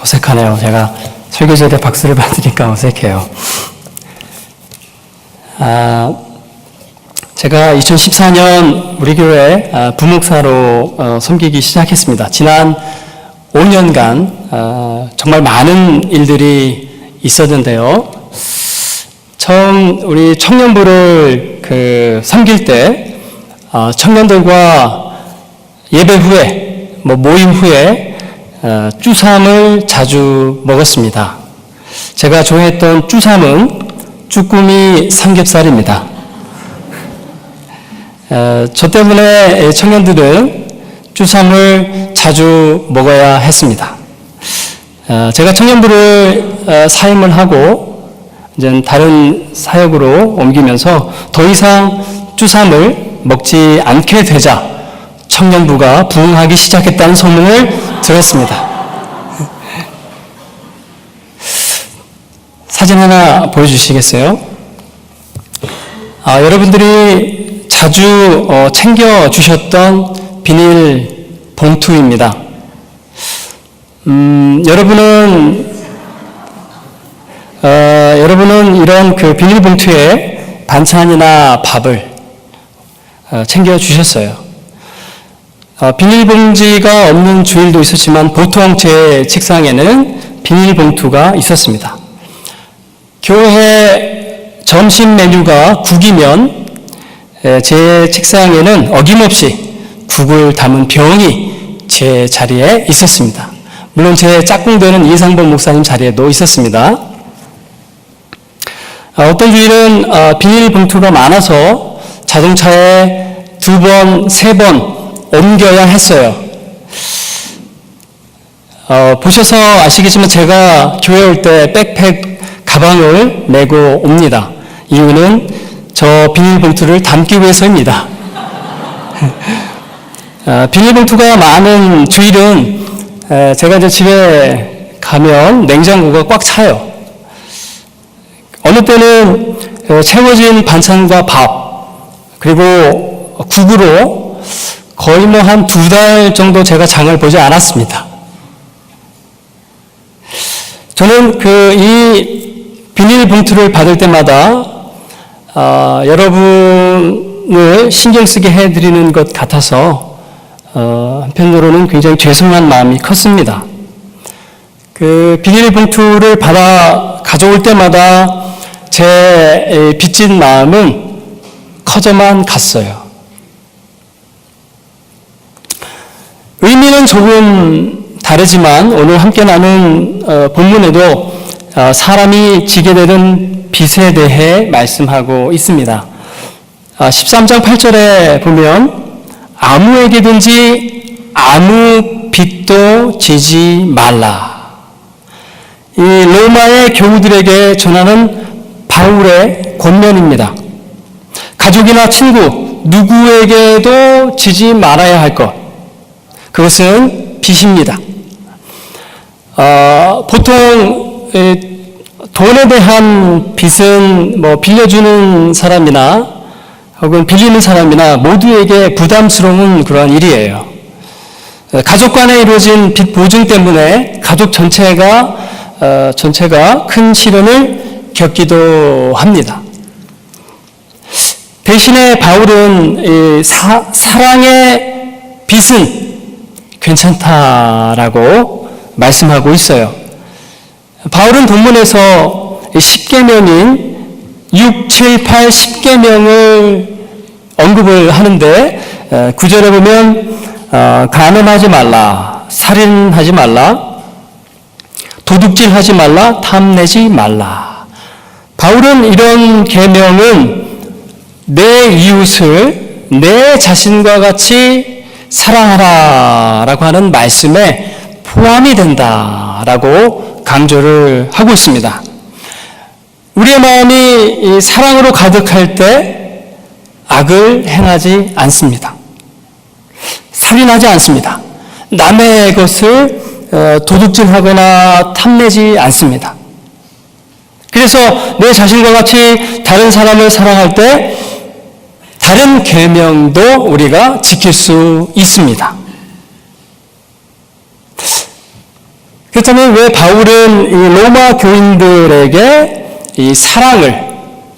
어색하네요. 제가 설교지에 박수를 받으니까 어색해요. 아, 제가 2014년 우리 교회 아, 부목사로 어, 섬기기 시작했습니다. 지난 5년간 아, 정말 많은 일들이 있었는데요. 처음 우리 청년부를 그 섬길 때 어, 청년들과 예배 후에 뭐 모임 후에 어, 쭈삼을 자주 먹었습니다. 제가 좋아했던 쭈삼은 쭈꾸미 삼겹살입니다. 어, 저 때문에 청년들은 쭈삼을 자주 먹어야 했습니다. 어, 제가 청년부를 어, 사임을 하고 이제 다른 사역으로 옮기면서 더 이상 쭈삼을 먹지 않게 되자 청년부가 부흥하기 시작했다는 소문을 들었습니다. 사진 하나 보여주시겠어요? 아, 여러분들이 자주 어, 챙겨 주셨던 비닐 봉투입니다. 음, 여러분은 어, 여러분은 이런 그 비닐봉투에 반찬이나 밥을 어, 챙겨 주셨어요. 어, 비닐봉지가 없는 주일도 있었지만 보통 제 책상에는 비닐봉투가 있었습니다. 교회 점심 메뉴가 국이면 에, 제 책상에는 어김없이 국을 담은 병이 제 자리에 있었습니다. 물론 제 짝꿍 되는 이상범 목사님 자리에도 있었습니다. 아, 어떤 주일은 어, 비닐봉투가 많아서 자동차에 두 번, 세 번 옮겨야 했어요. 어, 보셔서 아시겠지만 제가 교회 올 때 백팩 가방을 메고 옵니다. 이유는 저 비닐봉투를 담기 위해서입니다. 아, 비닐봉투가 많은 주일은 에, 제가 이제 집에 가면 냉장고가 꽉 차요. 어느 때는 어, 채워진 반찬과 밥, 그리고 국으로 거의 뭐 한 두 달 정도 제가 장을 보지 않았습니다. 저는 그 이 비닐봉투를 받을 때마다 아, 여러분을 신경 쓰게 해드리는 것 같아서 어, 한편으로는 굉장히 죄송한 마음이 컸습니다. 그 비닐봉투를 받아 가져올 때마다 제 빚진 마음은 커져만 갔어요. 의미는 조금 다르지만 오늘 함께 나눈 어, 본문에도 어, 사람이 지게 되는 빚에 대해 말씀하고 있습니다. 13장 8절에 보면 아무에게든지 아무 빚도 지지 말라. 이 로마의 교우들에게 전하는 바울의 권면입니다. 가족이나 친구, 누구에게도 지지 말아야 할 것. 그것은 빚입니다. 어, 보통 에, 돈에 대한 빚은 뭐 빌려주는 사람이나 혹은 빌리는 사람이나 모두에게 부담스러운 그러한 일이에요. 가족 간에 이루어진 빚 보증 때문에 가족 전체가 어, 전체가 큰 시련을 겪기도 합니다. 대신에 바울은 사, 사랑의 빚은 괜찮다라고 말씀하고 있어요. 바울은 본문에서 10계명인 6, 7, 8, 10계명을 언급을 하는데 9절에 보면 어, 간음하지 말라, 살인하지 말라, 도둑질하지 말라, 탐내지 말라. 바울은 이런 계명은 내 이웃을 내 자신과 같이 사랑하라라고 하는 말씀에 포함이 된다라고 강조를 하고 있습니다. 우리의 마음이 사랑으로 가득할 때 악을 행하지 않습니다. 살인하지 않습니다. 남의 것을 어, 도둑질하거나 탐내지 않습니다. 그래서 내 자신과 같이 다른 사람을 사랑할 때 다른 계명도 우리가 지킬 수 있습니다. 그렇다면 왜 바울은 이 로마 교인들에게 이 사랑을,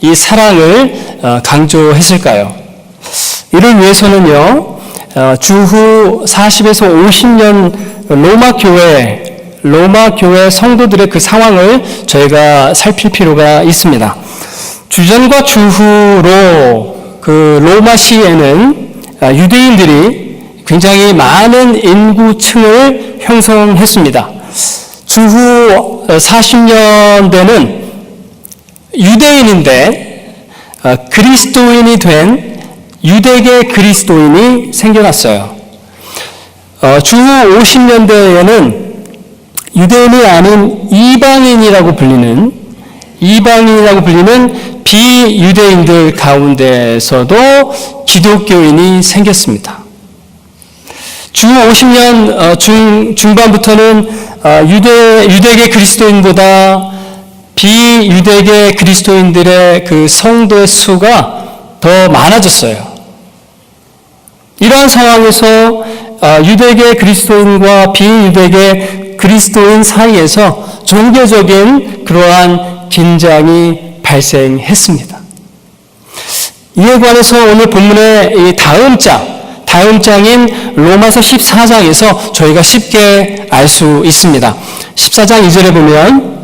이 사랑을 어, 강조했을까요? 이를 위해서는요, 어, 주후 40에서 50년 로마 교회, 로마 교회 성도들의 그 상황을 저희가 살필 필요가 있습니다. 주전과 주후로 그 로마시에는 아, 유대인들이 굉장히 많은 인구층을 형성했습니다. 주후 40년대는 유대인인데 어, 그리스도인이 된 유대계 그리스도인이 생겨났어요. 어, 주후 50년대에는 유대인이 아닌 이방인이라고 불리는 이방인이라고 불리는 비유대인들 가운데서도 기독교인이 생겼습니다. 주 50년 어, 중, 중반부터는 어, 유대, 유대계 그리스도인보다 비유대계 그리스도인들의 그 성도의 수가 더 많아졌어요. 이러한 상황에서 어, 유대계 그리스도인과 비유대계 그리스도인 사이에서 종교적인 그러한 긴장이 발생했습니다. 이에 관해서 오늘 본문의 이 다음 장, 다음 장인 로마서 14장에서 저희가 쉽게 알 수 있습니다. 14장 2절에 보면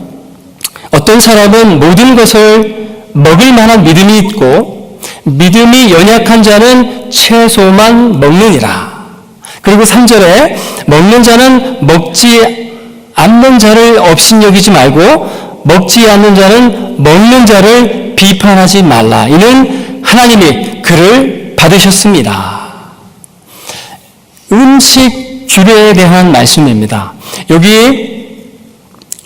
어떤 사람은 모든 것을 먹을 만한 믿음이 있고 믿음이 연약한 자는 채소만 먹느니라. 그리고 3절에 먹는 자는 먹지 않는 자를 업신여기지 말고 먹지 않는 자는 먹는 자를 비판하지 말라. 이는 하나님이 그를 받으셨습니다. 음식 규례에 대한 말씀입니다. 여기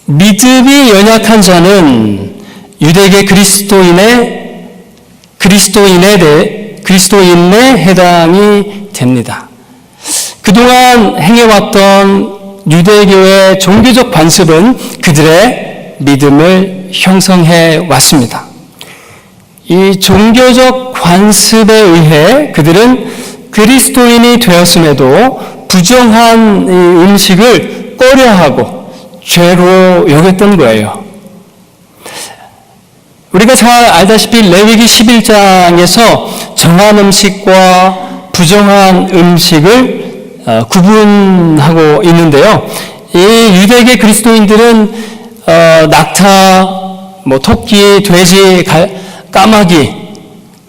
믿음이 연약한 자는 유대계 그리스도인의 그리스도인에 대해 그리스도인에 해당이 됩니다. 그동안 행해왔던 유대교의 종교적 관습은 그들의 믿음을 형성해 왔습니다. 이 종교적 관습에 의해 그들은 그리스도인이 되었음에도 부정한 음식을 꺼려하고 죄로 여겼던 거예요. 우리가 잘 알다시피 레위기 11장에서 정한 음식과 부정한 음식을 어, 구분하고 있는데요. 이 유대계 그리스도인들은 어, 낙타, 뭐 토끼, 돼지, 까마귀,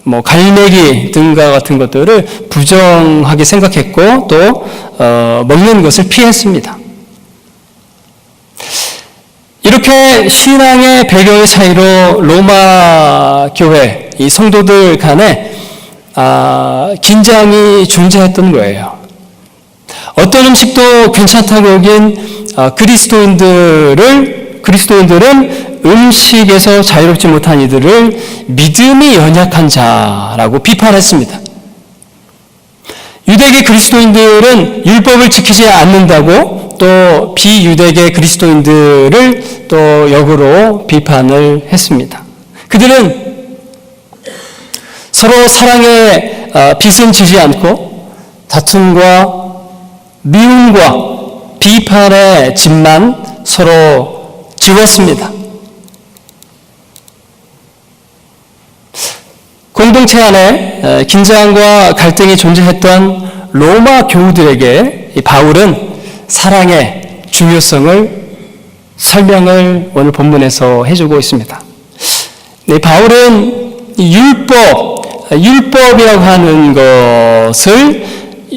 뭐 갈매기 등과 같은 것들을 부정하게 생각했고 또 어, 먹는 것을 피했습니다. 이렇게 신앙의 배경의 사이로 로마 교회 이 성도들 간에 아, 긴장이 존재했던 거예요. 어떤 음식도 괜찮다고 여긴 아, 그리스도인들을 그리스도인들은 음식에서 자유롭지 못한 이들을 믿음이 연약한 자라고 비판했습니다. 유대계 그리스도인들은 율법을 지키지 않는다고 또 비유대계 그리스도인들을 또 역으로 비판을 했습니다. 그들은 서로 사랑의 어, 빛은 지지 않고 다툼과 미움과 비판의 집만 서로 지웠습니다. 공동체 안에 긴장과 갈등이 존재했던 로마 교우들에게 바울은 사랑의 중요성을 설명을 오늘 본문에서 해주고 있습니다. 네, 바울은 율법, 율법이라고 하는 것을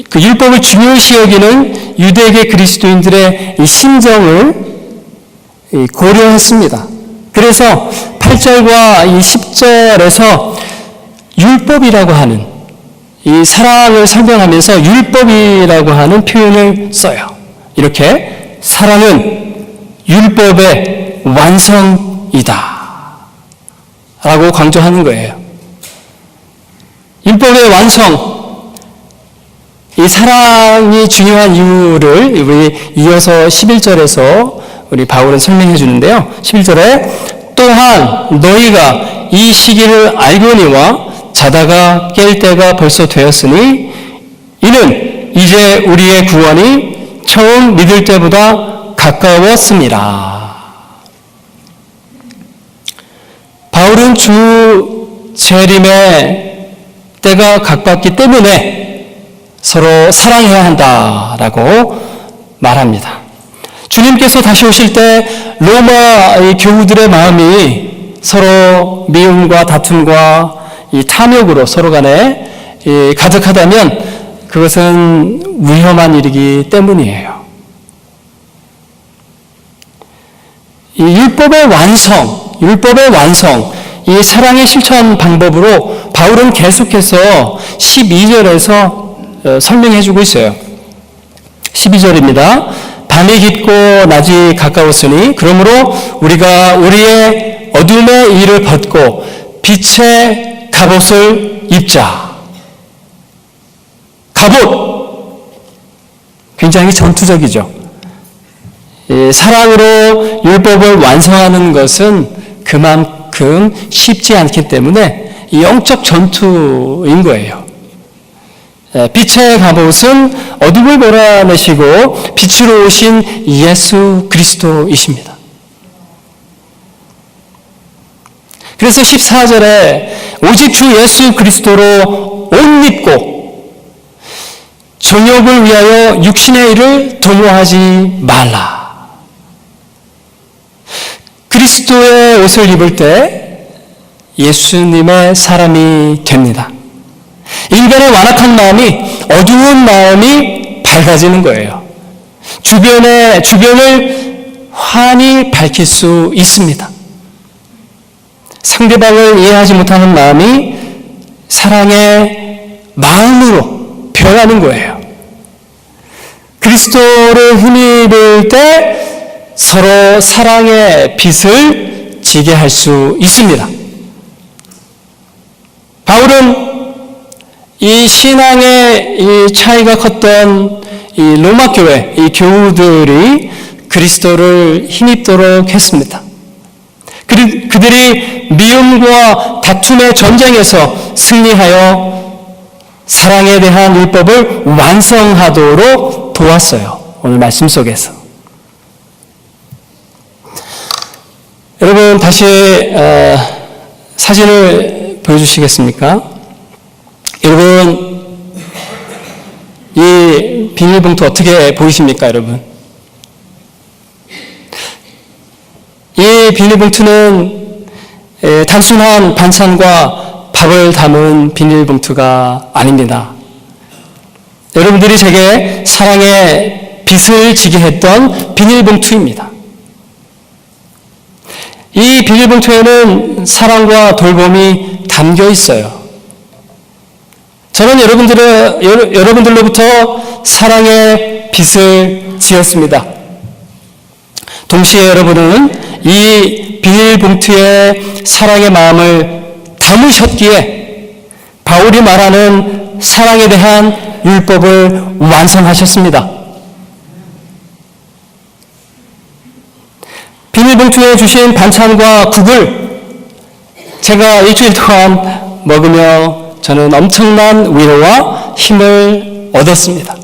그 율법을 중요시 여기는 유대계 그리스도인들의 심정을 고려했습니다. 그래서 8절과 이 10절에서 율법이라고 하는 이 사랑을 설명하면서 율법이라고 하는 표현을 써요. 이렇게 사랑은 율법의 완성이다. 라고 강조하는 거예요. 율법의 완성, 이 사랑이 중요한 이유를 우리 이어서 11절에서 우리 바울은 설명해 주는데요. 11절에 또한 너희가 이 시기를 알거니와 자다가 깰 때가 벌써 되었으니 이는 이제 우리의 구원이 처음 믿을 때보다 가까웠습니다. 바울은 주 재림의 때가 가깝기 때문에 서로 사랑해야 한다라고 말합니다. 주님께서 다시 오실 때 로마 이 교우들의 마음이 서로 미움과 다툼과 이 탐욕으로 서로 간에 이 가득하다면 그것은 위험한 일이기 때문이에요. 이 율법의 완성, 율법의 완성, 이 사랑의 실천 방법으로 바울은 계속해서 12절에서 어, 설명해 주고 있어요. 12절입니다. 밤이 깊고 낮이 가까웠으니 그러므로 우리가 우리의 어둠의 일을 벗고 빛의 갑옷을 입자. 갑옷! 굉장히 전투적이죠. 이 사랑으로 율법을 완성하는 것은 그만큼 쉽지 않기 때문에 이 영적 전투인 거예요. 예, 빛의 갑옷은 어둠을 몰아내시고 빛으로 오신 예수 그리스도이십니다. 그래서 14절에 오직 주 예수 그리스도로 옷 입고 정욕을 위하여 육신의 일을 도모하지 말라. 그리스도의 옷을 입을 때 예수님의 사람이 됩니다. 인간의 완악한 마음이 어두운 마음이 밝아지는 거예요. 주변에 주변을 환히 밝힐 수 있습니다. 상대방을 이해하지 못하는 마음이 사랑의 마음으로 변하는 거예요. 그리스도를 힘입을 때 서로 사랑의 빛을 지게 할 수 있습니다. 바울은 이 신앙의 이 차이가 컸던 이 로마 교회 이 교우들이 그리스도를 힘입도록 했습니다. 그들이 미움과 다툼의 전쟁에서 승리하여 사랑에 대한 율법을 완성하도록 도왔어요. 오늘 말씀 속에서. 여러분 다시 어, 사진을 보여주시겠습니까? 여러분 이 비닐봉투 어떻게 보이십니까, 여러분? 이 비닐봉투는 에, 단순한 반찬과 밥을 담은 비닐봉투가 아닙니다. 여러분들이 제게 사랑의 빛을 지게 했던 비닐봉투입니다. 이 비닐봉투에는 사랑과 돌봄이 담겨 있어요. 저는 여러분들의, 여러- 여러분들로부터 사랑의 빛을 지었습니다. 동시에 여러분은 이 비닐봉투에 사랑의 마음을 담으셨기에 바울이 말하는 사랑에 대한 율법을 완성하셨습니다. 비닐봉투에 주신 반찬과 국을 제가 일주일 동안 먹으며 저는 엄청난 위로와 힘을 얻었습니다.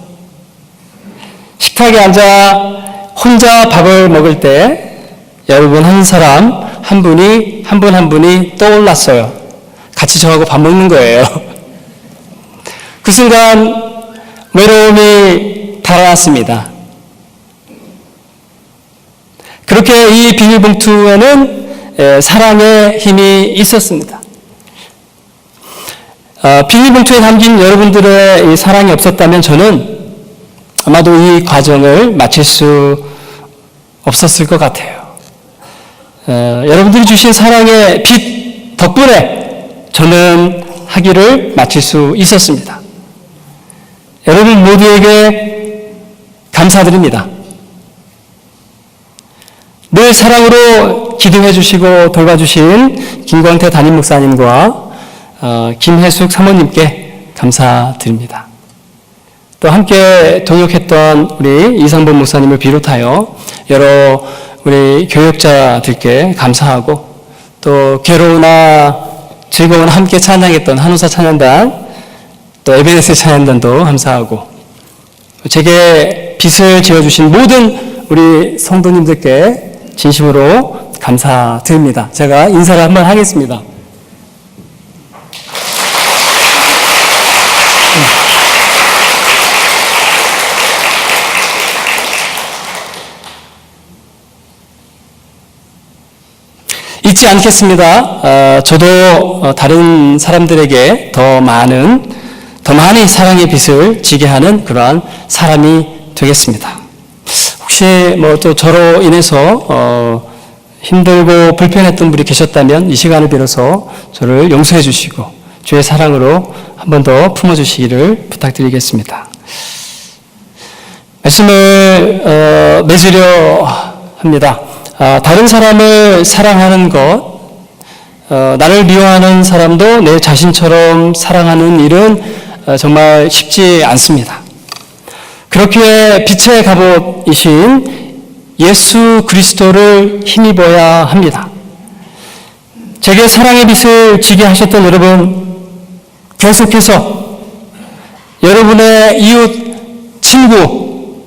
식탁에 앉아 혼자 밥을 먹을 때 여러분 한 사람 한 분이 한분한 분이 떠올랐어요. 같이 저하고 밥 먹는 거예요. 그 순간 외로움이 달아났습니다. 그렇게 이 비닐봉투에는 에, 사랑의 힘이 있었습니다. 어, 비닐봉투에 담긴 여러분들의 이 사랑이 없었다면 저는 아마도 이 과정을 마칠 수 없었을 것 같아요. 어, 여러분들이 주신 사랑의 빛 덕분에 저는 학위를 마칠 수 있었습니다. 여러분 모두에게 감사드립니다. 늘 사랑으로 기도해 주시고 돌봐주신 김광태 담임 목사님과 어, 김혜숙 사모님께 감사드립니다. 또 함께 동역했던 우리 이상범 목사님을 비롯하여 여러 우리 교역자들께 감사하고 또 괴로우나 즐거운 함께 찬양했던 한우사 찬양단 또 에베네스 찬양단도 감사하고 제게 빛을 지어주신 모든 우리 성도님들께 진심으로 감사드립니다. 제가 인사를 한번 하겠습니다. 잊지 않겠습니다. 어, 저도 어, 다른 사람들에게 더 많은, 더 많이 사랑의 빛을 지게 하는 그러한 사람이 되겠습니다. 혹시 뭐 또 저로 인해서 어, 힘들고 불편했던 분이 계셨다면 이 시간을 빌어서 저를 용서해 주시고 주의 사랑으로 한 번 더 품어 주시기를 부탁드리겠습니다. 말씀을 어, 맺으려 합니다. 아, 다른 사람을 사랑하는 것, 어, 나를 미워하는 사람도 내 자신처럼 사랑하는 일은 어, 정말 쉽지 않습니다. 그렇기에 빛의 갑옷이신 예수 그리스도를 힘입어야 합니다. 제게 사랑의 빛을 지게 하셨던 여러분, 계속해서 여러분의 이웃, 친구,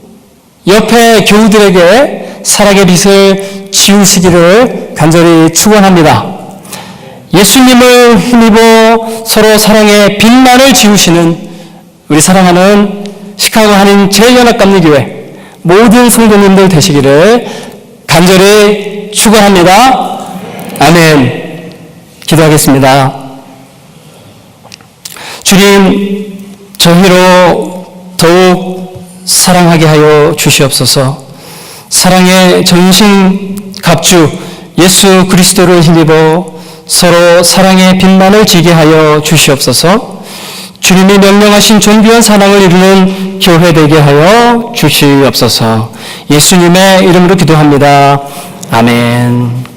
옆에 교우들에게 사랑의 빛을 지우시기를 간절히 축원합니다. 예수님을 힘입어 서로 사랑의 빛만을 지우시는 우리 사랑하는 시카고 한인 제일연합감리교회 모든 성도님들 되시기를 간절히 축원합니다. 아멘. 기도하겠습니다. 주님, 저희로 더욱 사랑하게 하여 주시옵소서. 사랑의 전신 갑주 예수 그리스도를 힘입어 서로 사랑의 빛만을 지게 하여 주시옵소서. 주님이 명령하신 존귀한 사랑을 이루는 교회 되게 하여 주시옵소서. 예수님의 이름으로 기도합니다. 아멘.